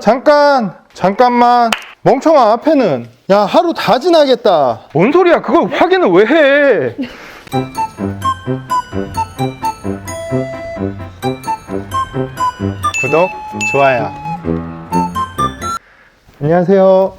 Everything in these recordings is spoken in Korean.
잠깐 잠깐만. 멍청아 앞에는. 야 하루 다 지나겠다. 뭔 소리야? 그걸 확인을 왜 해? 구독 좋아요. 안녕하세요.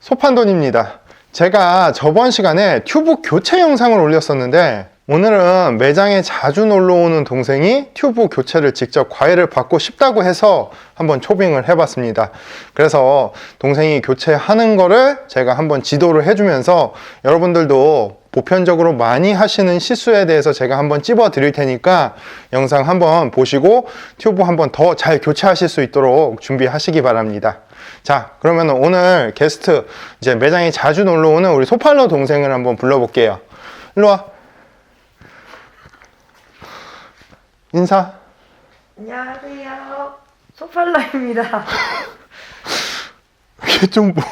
소판돈입니다. 제가 저번 시간에 튜브 교체 영상을 올렸었는데 오늘은 매장에 자주 놀러 오는 동생이 튜브 교체를 직접 과외를 받고 싶다고 해서 한번 초빙을 해봤습니다. 그래서 동생이 교체하는 거를 제가 한번 지도를 해주면서 여러분들도 보편적으로 많이 하시는 실수에 대해서 제가 한번 찝어 드릴 테니까 영상 한번 보시고 튜브 한번 더 잘 교체하실 수 있도록 준비하시기 바랍니다. 자, 그러면 오늘 게스트 이제 매장에 자주 놀러 오는 우리 소팔로 동생을 한번 불러볼게요. 일로 와. 인사. 안녕하세요. 소팔라입니다. 이게 좀 뭐.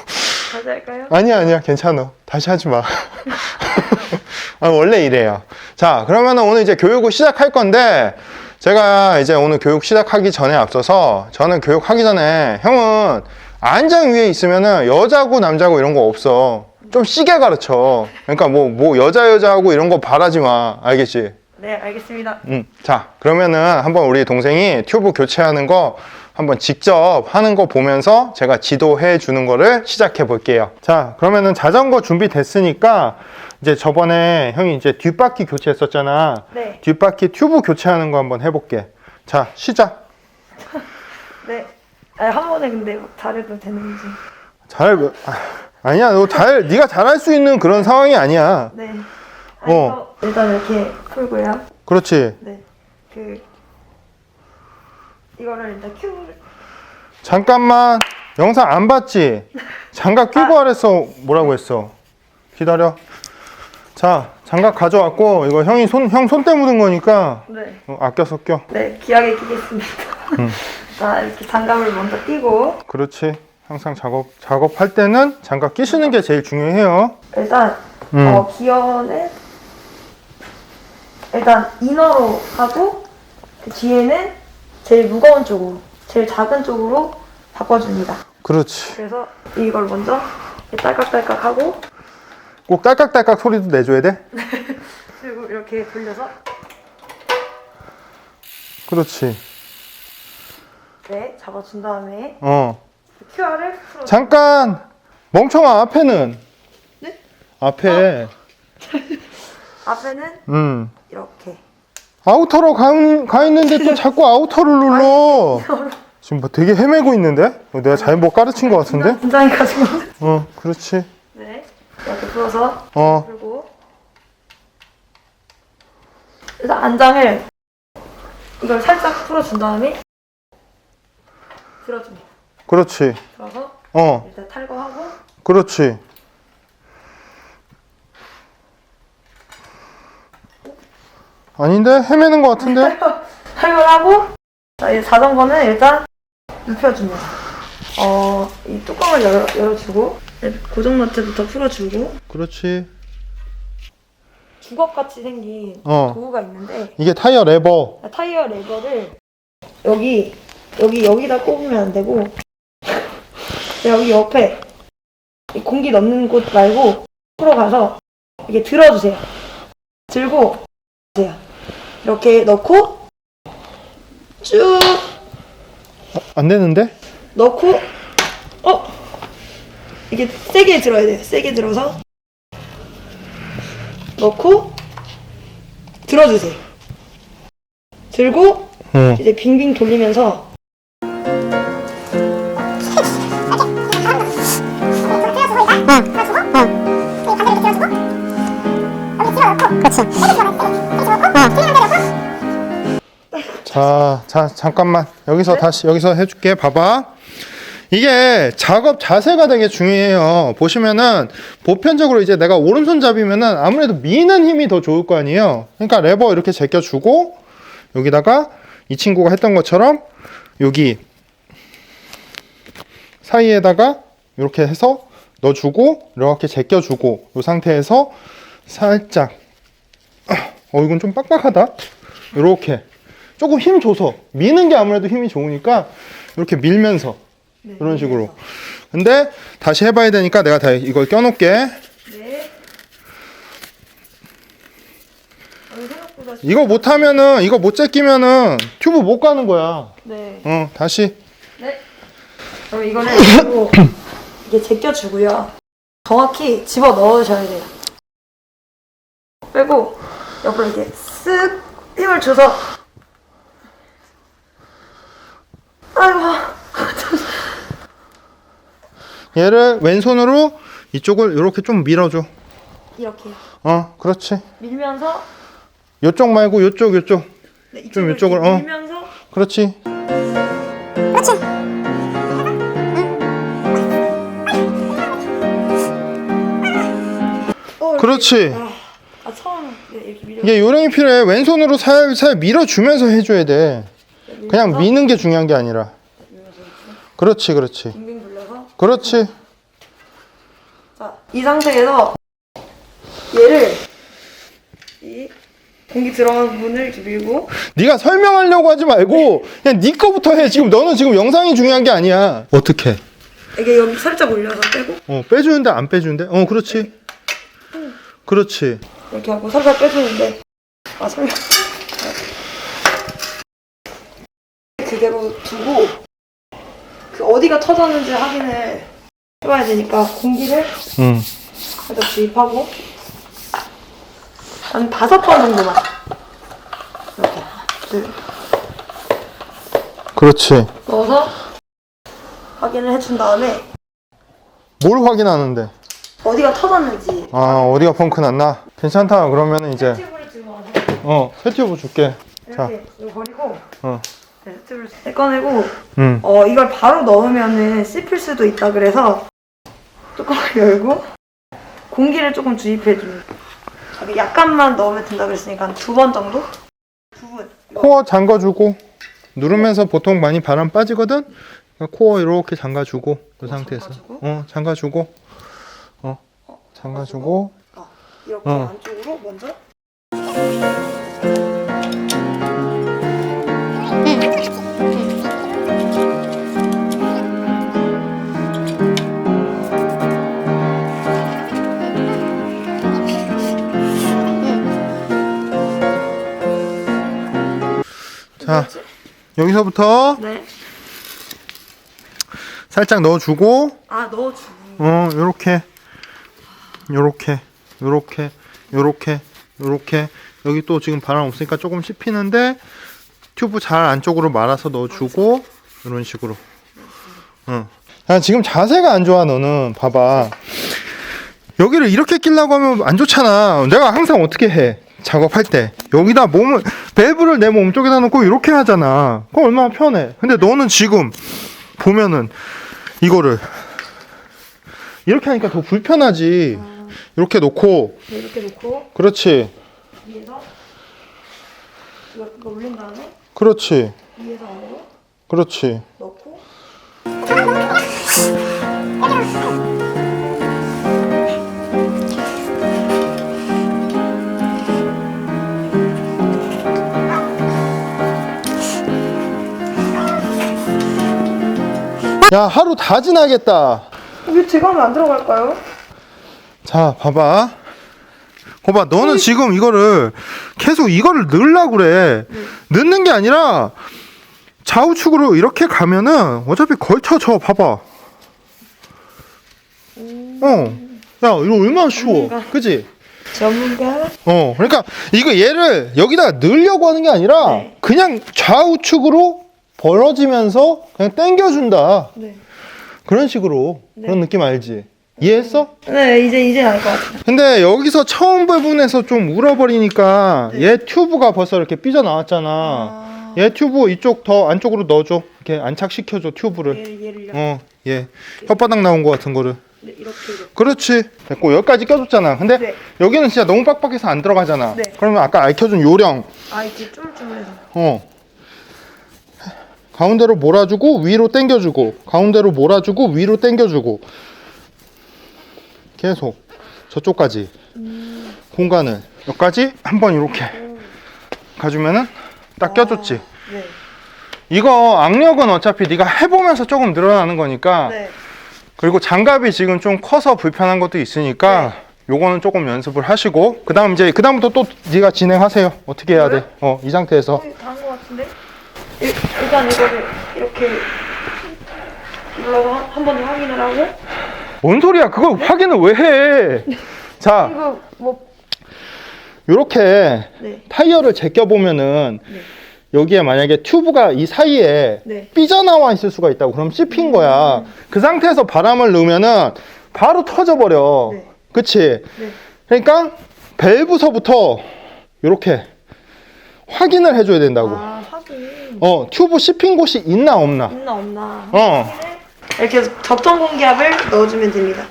다시 할까요? 아니야, 아니야. 괜찮아. 다시 하지 마. 아, 원래 이래요. 자, 그러면 오늘 이제 교육을 시작할 건데, 제가 이제 오늘 교육 시작하기 전에 앞서서, 저는 교육하기 전에, 형은 안장 위에 있으면은 여자고 남자고 이런 거 없어. 좀 시게 가르쳐. 그러니까 뭐, 뭐, 여자, 여자하고 이런 거 바라지 마. 알겠지? 네, 알겠습니다. 음, 자, 그러면은 한번 우리 동생이 튜브 교체하는 거 한번 직접 하는 거 보면서 제가 지도해 주는 거를 시작해 볼게요. 자, 그러면은 자전거 준비됐으니까 이제 저번에 형이 이제 뒷바퀴 교체했었잖아. 네. 뒷바퀴 튜브 교체하는 거 한번 해볼게. 자, 시작. 네. 아니, 한 번에 근데 잘해도 되는지. 잘, 아, 아니야, 너 잘, 네가 잘할 수 있는 그런 상황이 아니야. 네. 아니, 어. 저 일단 이렇게 풀고요. 그렇지. 네. 그, 이거를 일단 큐브를. 잠깐만, 영상 안 봤지? 장갑 끼고 하랬어. 뭐라고 했어? 기다려. 자, 장갑 가져왔고, 이거 형이 손, 형 손때 묻은 거니까, 네. 어, 아껴서 껴. 네, 귀하게 끼겠습니다. 자, 이렇게 장갑을 먼저 끼고, 그렇지. 항상 작업, 작업할 때는 장갑 끼시는 게 제일 중요해요. 일단, 음. 어, 기어는, 일단 이너로 하고, 그 뒤에는 제일 무거운 쪽으로, 제일 작은 쪽으로 바꿔줍니다. 그렇지. 그래서 이걸 먼저 딸깍딸깍 하고 꼭 딸깍딸깍 소리도 내줘야 돼? 그리고 이렇게 돌려서 그렇지. 네 잡아준 다음에 어. QR을 풀어 잠깐! 멍청아, 앞에는. 네? 앞에. 앞에는 음. 이렇게 아우터로 가, 가 있는데 또 자꾸 아우터를 눌러. 지금 뭐 되게 헤매고 있는데? 어, 내가 잘못 가르친 것 같은데? 긴장해가지고 어, 그렇지. 네 이렇게 풀어서 어, 풀고 일단 안장을 이걸 살짝 풀어준 다음에 들어줍니다 그렇지. 들어서 어, 일단 탈거하고 그렇지. 아닌데? 헤매는 것 같은데? 탈거하고 자, 이제 자전거는 일단 눕혀줍니다. 어, 이 뚜껑을 열어, 열어주고 네, 고정 너트부터 풀어주고 그렇지. 주걱같이 생긴 어. 도구가 있는데 이게 타이어 레버. 타이어 레버를 여기 여기 여기다 꼽으면 안 되고 여기 옆에 이 공기 넣는 곳 말고 풀어 가서 이렇게 들어주세요. 들고 주세요. 이렇게 넣고 쭉 안 되는데? 넣고 어 이게 세게 들어야 돼요. 세게 들어서 넣고 들어주세요. 들고 응. 이제 빙빙 돌리면서 자, 자, 잠깐만. 여기서 다시, 여기서 해줄게. 봐봐. 이게 작업 자세가 되게 중요해요. 보시면은, 보편적으로 이제 내가 오른손잡이면은 아무래도 미는 힘이 더 좋을 거 아니에요. 그러니까 레버 이렇게 제껴주고, 여기다가 이 친구가 했던 것처럼, 여기 사이에다가 이렇게 해서 넣어주고, 이렇게 제껴주고, 이 상태에서 살짝, 어, 이건 좀 빡빡하다. 이렇게. 조금 힘 줘서 미는 게 아무래도 힘이 좋으니까 이렇게 밀면서 네, 이런 식으로. 위에서. 근데 다시 해봐야 되니까 내가 다 이걸 껴놓을게. 네. 생각보다 이거 못하면은 이거 못 제끼면은 튜브 못 가는 거야. 네. 어 다시. 네. 그럼 이거를 그리고 이게 제껴주고요. 정확히 집어 넣으셔야 돼요. 빼고 옆으로 이렇게 쓱 힘을 줘서 아이고 얘를 왼손으로 이쪽을 이렇게 좀 밀어줘. 이렇게 어 그렇지. 밀면서 요쪽 말고 요쪽 요쪽. 네, 좀 이렇게 어. 밀면서 그렇지. 어, 이렇게- 그렇지. 아, 아 처음 네, 이렇게 밀어 이게 요령이 필요해. 왼손으로 살살 밀어주면서 해줘야 돼. 그냥 미는 게 중요한 게 아니라. 그렇지, 그렇지. 빙빙 그렇지. 자, 이 상태에서 얘를 이 공기 들어간 부분을 이렇게 밀고 네가 설명하려고 하지 말고 그냥 네 거부터 해. 지금 너는 지금 영상이 중요한 게 아니야. 어떻게? 이게 여기 살짝 올려서 빼고 어 빼주는데 안 빼주는데? 어 그렇지. 그렇지. 이렇게 하고 살살 빼주는데 아 설명 그대로 두고 그 어디가 터졌는지 확인을 해봐야 되니까 공기를 응. 살짝 주입하고 한 다섯 번 정도만 이렇게 둘 그렇지. 넣어서 확인을 해준 다음에 뭘 확인하는데? 어디가 터졌는지 아 어디가 펑크 났나? 괜찮다. 그러면 이제 팁을 들고 와서 어 세티브 줄게. 자, 이렇게 이거 버리고 어, 네, 팁을 꺼내고 음. 어 이걸 바로 넣으면은 씹힐 수도 있다 그래서 뚜껑을 열고 공기를 조금 주입해. 여기 약간만 넣으면 된다 그랬으니까 한두번 정도? 두 분. 이거 코어 잠가주고 누르면서 보통 많이 바람 빠지거든. 그러니까 코어 이렇게 잠가주고 그 상태에서 잠가주고? 어 잠가주고 어 잠가주고 아, 이렇게 어. 안쪽으로 먼저 여기서부터 네. 살짝 넣어주고 아 넣어주고. 어 요렇게 요렇게 요렇게 요렇게 요렇게. 여기 또 지금 바람 없으니까 조금 씹히는데 튜브 잘 안쪽으로 말아서 넣어주고 이런 식으로. 응. 야, 지금 자세가 안 좋아 너는. 봐봐. 여기를 이렇게 끼려고 하면 안 좋잖아. 내가 항상 어떻게 해? 작업할 때. 여기다 몸을 밸브를 내 몸 쪽에다 놓고 이렇게 하잖아. 그럼 얼마나 편해. 근데 너는 지금 보면은 이거를 이렇게 하니까 더 불편하지. 이렇게 놓고, 네, 이렇게 놓고. 그렇지, 위에서? 이거, 이거 올린 다음에? 그렇지, 위에서 안으로 그렇지. 넣고 야, 하루 다 지나겠다. 이게 제가 하면 안 들어갈까요? 자, 봐봐. 거봐, 너는 지금 이거를 계속 이거를 넣으려고 그래. 넣는 게 아니라 좌우측으로 이렇게 가면은 어차피 걸쳐져. 봐봐. 어. 야, 이거 얼마나 쉬워. 그지? 전문가 어, 그러니까 이거 얘를 여기다가 넣으려고 하는 게 아니라 네. 그냥 좌우측으로 벌어지면서 그냥 당겨준다. 네. 그런 식으로 네. 그런 느낌 알지? 이해했어? 네 이제 이제 알 것 같아요. 근데 여기서 처음 부분에서 좀 울어버리니까 네. 얘 튜브가 벌써 이렇게 삐져 나왔잖아. 아, 얘 튜브 이쪽 더 안쪽으로 넣어줘. 이렇게 안착시켜줘 튜브를. 얘를 얘를 이렇게 어, 얘 혓바닥 나온 거 같은 거를. 네, 이렇게 이렇게. 그렇지. 됐고 여기까지 껴줬잖아. 근데 네. 여기는 진짜 너무 빡빡해서 안 들어가잖아. 네. 그러면 아까 알켜준 요령. 아 이렇게 쭈물쭈물해서 어. 가운데로 몰아주고 위로 당겨주고 가운데로 몰아주고 위로 당겨주고 계속 저쪽까지 공간을 여기까지 한 번 이렇게 가주면은 딱 껴줬지 네. 이거 악력은 어차피 네가 해보면서 조금 늘어나는 거니까 네. 그리고 장갑이 지금 좀 커서 불편한 것도 있으니까 요거는 조금 연습을 하시고 그 다음 이제 그 다음부터 또 네가 진행하세요 어떻게 해야 돼? 어이 상태에서 거의 다한 것 같은데? 일, 일단 이거를 이렇게 눌러서 한번 더 확인을 하고 뭔 소리야 그걸 확인을 왜 해? 자 이거 뭐 요렇게 네. 타이어를 제껴 보면은 네. 여기에 만약에 튜브가 이 사이에 네. 삐져나와 있을 수가 있다고 그럼 씹힌 거야 그 상태에서 바람을 넣으면은 바로 터져 버려 네. 그치? 네. 그러니까 밸브서부터 이렇게 확인을 해줘야 된다고 아 어 튜브 씹힌 곳이 있나 없나 있나 없나 어. 이렇게 해서 접점 공기압을 넣어주면 됩니다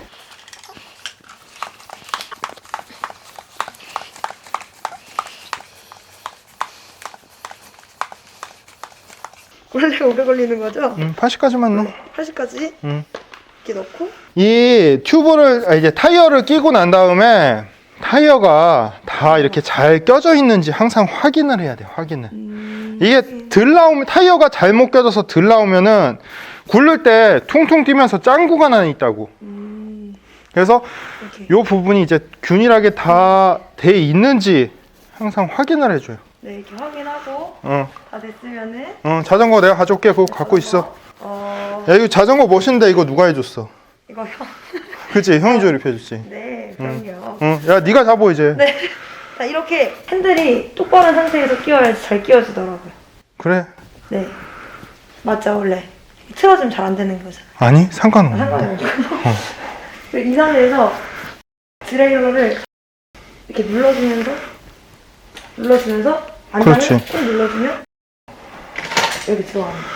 원래 오래 걸리는 거죠? 음, 80까지만 넣어 80까지 음. 이렇게 넣고 이 튜브를 아, 이제 타이어를 끼고 난 다음에 타이어가 다 이렇게 잘 껴져 있는지 항상 확인을 해야 돼 확인을. 음, 이게 들 나오면 타이어가 잘못 껴져서 들 나오면은 굴릴 때 퉁퉁 뛰면서 짱구가 하나 있다고. 음, 그래서 요 부분이 이제 균일하게 다 돼 있는지 항상 확인을 해줘요. 네 이렇게 확인하고 어, 다 됐으면은 어 자전거 내가 가져올게. 그거 갖고 있어. 어. 야 이거 자전거 멋인데 이거 누가 해줬어? 이거 형. 그치? 형이 조립해줬지. 네 그럼요 어, 야 네가 잡어 이제 네. 자, 이렇게 핸들이 똑바른 상태에서 끼워야지 잘 끼워지더라고요. 그래 네. 맞죠, 원래. 틀어지면 잘 안 되는 거잖아요. 아니 상관없는 상관이 데 없고. 이 상태에서 드라이버를 이렇게 눌러주면서, 눌러주면서, 안장을 그렇지. 꾹 눌러주면, 여기 들어갑니다.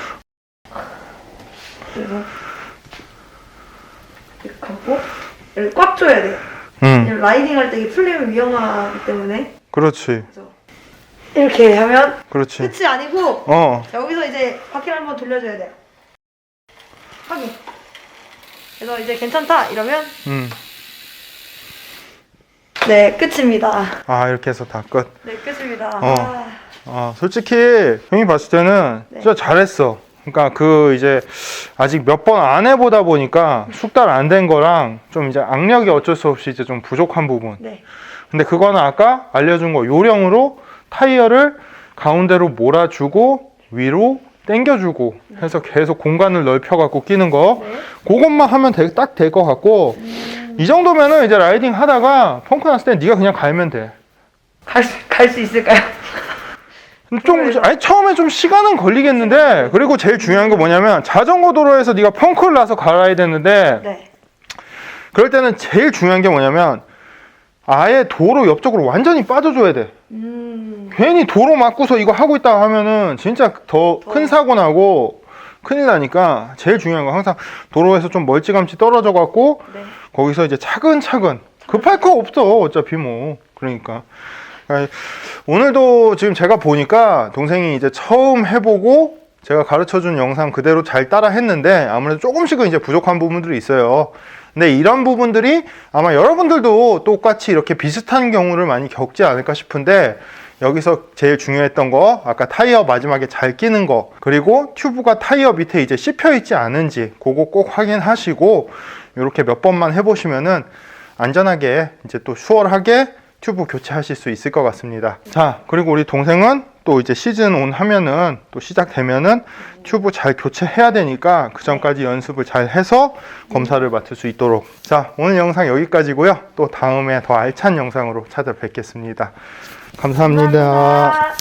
그래서, 이렇게 감고, 이렇게 꽉 줘야 돼요. 응 왜냐면 라이딩 할 때 이게 풀리면 위험하기 때문에. 그렇지 그래서 이렇게 하면 그렇지 끝이 아니고 어 여기서 이제 바퀴를 한번 돌려줘야 돼요. 확인. 그래서 이제 괜찮다 이러면 음. 네 끝입니다. 아 이렇게 해서 다 끝 네 끝입니다. 어. 아, 아, 솔직히 형이 봤을 때는 네. 진짜 잘했어. 그러니까 그 이제 아직 몇 번 안 해보다 보니까 숙달 안 된 거랑 좀 이제 악력이 어쩔 수 없이 이제 좀 부족한 부분. 네. 근데 그거는 아까 알려준 거 요령으로 타이어를 가운데로 몰아주고 위로 당겨주고 해서 계속 공간을 넓혀갖고 끼는 거. 네. 그것만 하면 딱 될 것 같고 이 정도면은 이제 라이딩 하다가 펑크 났을 때 네가 그냥 갈면 돼. 갈갈 수 있을까요? 좀 아니 처음에 좀 시간은 걸리겠는데 그리고 제일 중요한 게 뭐냐면 자전거 도로에서 네가 펑크를 나서 갈아야 되는데 네. 그럴 때는 제일 중요한 게 뭐냐면 아예 도로 옆쪽으로 완전히 빠져줘야 돼. 음. 괜히 도로 막고서 이거 하고 있다 하면은 진짜 더 큰 사고 나고 큰일 나니까 제일 중요한 건 항상 도로에서 좀 멀찌감치 떨어져 갖고 네. 거기서 이제 차근차근 급할 거 없어 어차피 뭐 그러니까 오늘도 지금 제가 보니까 동생이 이제 처음 해보고 제가 가르쳐준 영상 그대로 잘 따라 했는데 아무래도 조금씩은 이제 부족한 부분들이 있어요. 근데 이런 부분들이 아마 여러분들도 똑같이 이렇게 비슷한 경우를 많이 겪지 않을까 싶은데 여기서 제일 중요했던 거 아까 타이어 마지막에 잘 끼는 거 그리고 튜브가 타이어 밑에 이제 씹혀 있지 않은지 그거 꼭 확인하시고 이렇게 몇 번만 해보시면은 안전하게 이제 또 수월하게 튜브 교체하실 수 있을 것 같습니다. 자, 그리고 우리 동생은 또 이제 시즌 온 하면은 또 시작되면은 튜브 잘 교체해야 되니까 그 전까지 연습을 잘 해서 검사를 맡을 수 있도록. 자, 오늘 영상 여기까지고요. 또 다음에 더 알찬 영상으로 찾아뵙겠습니다. 감사합니다. 감사합니다.